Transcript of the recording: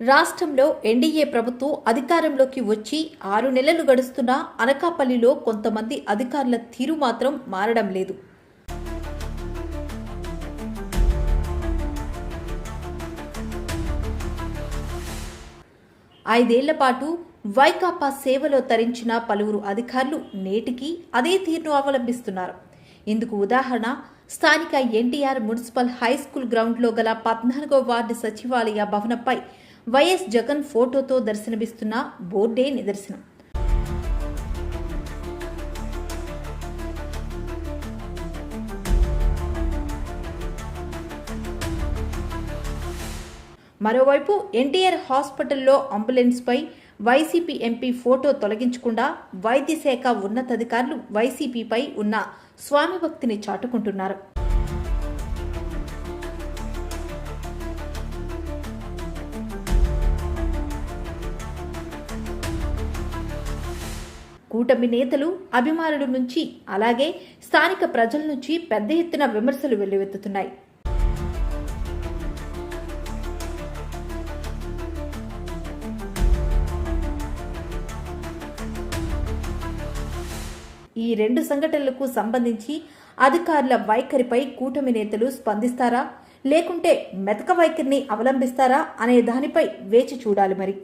రాష్ట్రంలో ఎన్డీఏ ప్రభుత్వం అధికారంలోకి వచ్చి ఆరు నెలలు గడుస్తున్నా అనకాపల్లిలో కొంతమంది అధికారుల తీరు మాత్రం మారడం లేదు. ఐదేళ్ళ పాటు వైకాపా సేవలో తరించిన పలువురు అధికారులు నేటికి అదే తీరును అవలంబిస్తున్నారు. ఇందుకు ఉదాహరణ స్థానిక ఎన్టీఆర్ మున్సిపల్ హై స్కూల్ గ్రౌండ్లో గల పద్నాలుగో వార్డు సచివాలయ భవనంపై వైఎస్ జగన్ ఫోటోతో దర్శనమిస్తున్న బోర్డే నిదర్శనం. మరోవైపు ఎన్టీఆర్ హాస్పిటల్లో అంబులెన్స్పై వైసీపీ ఎంపీ ఫోటో తొలగించకుండా వైద్య శాఖ ఉన్నతాధికారులు వైసీపీపై ఉన్న స్వామి భక్తిని చాటుకుంటున్నారు. కూటమి నేతలు అభిమానుల నుంచి అలాగే స్థానిక ప్రజల నుంచి పెద్ద ఎత్తున విమర్శలు వెల్లువెత్తుతున్నాయి. ఈ రెండు సంఘటనలకు సంబంధించి అధికారుల వైఖరిపై కూటమి నేతలు స్పందిస్తారా? లేకుంటే మెతక వైఖరిని అవలంబిస్తారా? అనే దానిపై వేచి చూడాలి మరి.